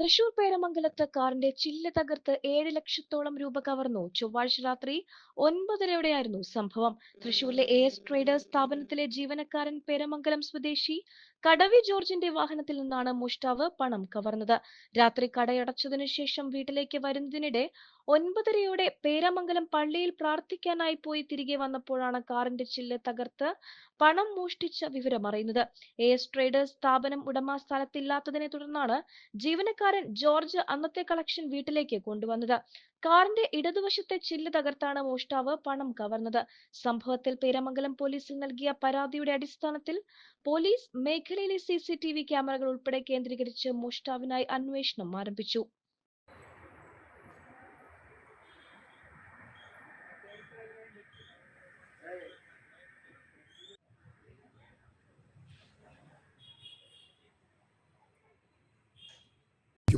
തൃശൂർ പേരമംഗലത്ത് കാറിന്റെ ചില്ല് തകർത്ത് ഏഴ് ലക്ഷത്തോളം രൂപ കവർന്നു. ചൊവ്വാഴ്ച രാത്രി ഒൻപതരയോടെയായിരുന്നു സംഭവം. തൃശൂരിലെ എ എസ് ട്രേഡേഴ്സ് സ്ഥാപനത്തിലെ ജീവനക്കാരൻ പേരമംഗലം സ്വദേശി കടവി ജോർജിന്റെ വാഹനത്തിൽ നിന്നാണ് മോഷ്ടാവ് പണം കവർന്നത്. രാത്രി കടയടച്ചതിനു ശേഷം വീട്ടിലേക്ക് വരുന്നതിനിടെ ഒൻപതരയോടെ പേരമംഗലം പള്ളിയിൽ പ്രാർത്ഥിക്കാനായി പോയി തിരികെ വന്നപ്പോഴാണ് കാറിന്റെ ചില്ല് തകർത്ത് പണം മോഷ്ടിച്ച വിവരം അറിയുന്നത് എ എസ് ട്രേഡേഴ്സ് സ്ഥാപനം ഉടമ സ്ഥലത്തില്ലാത്തതിനെ തുടർന്നാണ് ജീവനക്കാരൻ ജോർജ് അന്നത്തെ കളക്ഷൻ വീട്ടിലേക്ക് കൊണ്ടുവന്നത്. കാറിന്റെ ഇടതുവശത്തെ ചില്ല് തകർത്താണ് മോഷ്ടാവ് പണം കവർന്നത്. സംഭവത്തിൽ പേരമംഗലം പോലീസിൽ നൽകിയ പരാതിയുടെ അടിസ്ഥാനത്തിൽ പോലീസ് മേഖലയിലെ സി സി ടി വി ക്യാമറകൾ ഉൾപ്പെടെ കേന്ദ്രീകരിച്ച് മോഷ്ടാവിനായി അന്വേഷണം ആരംഭിച്ചു.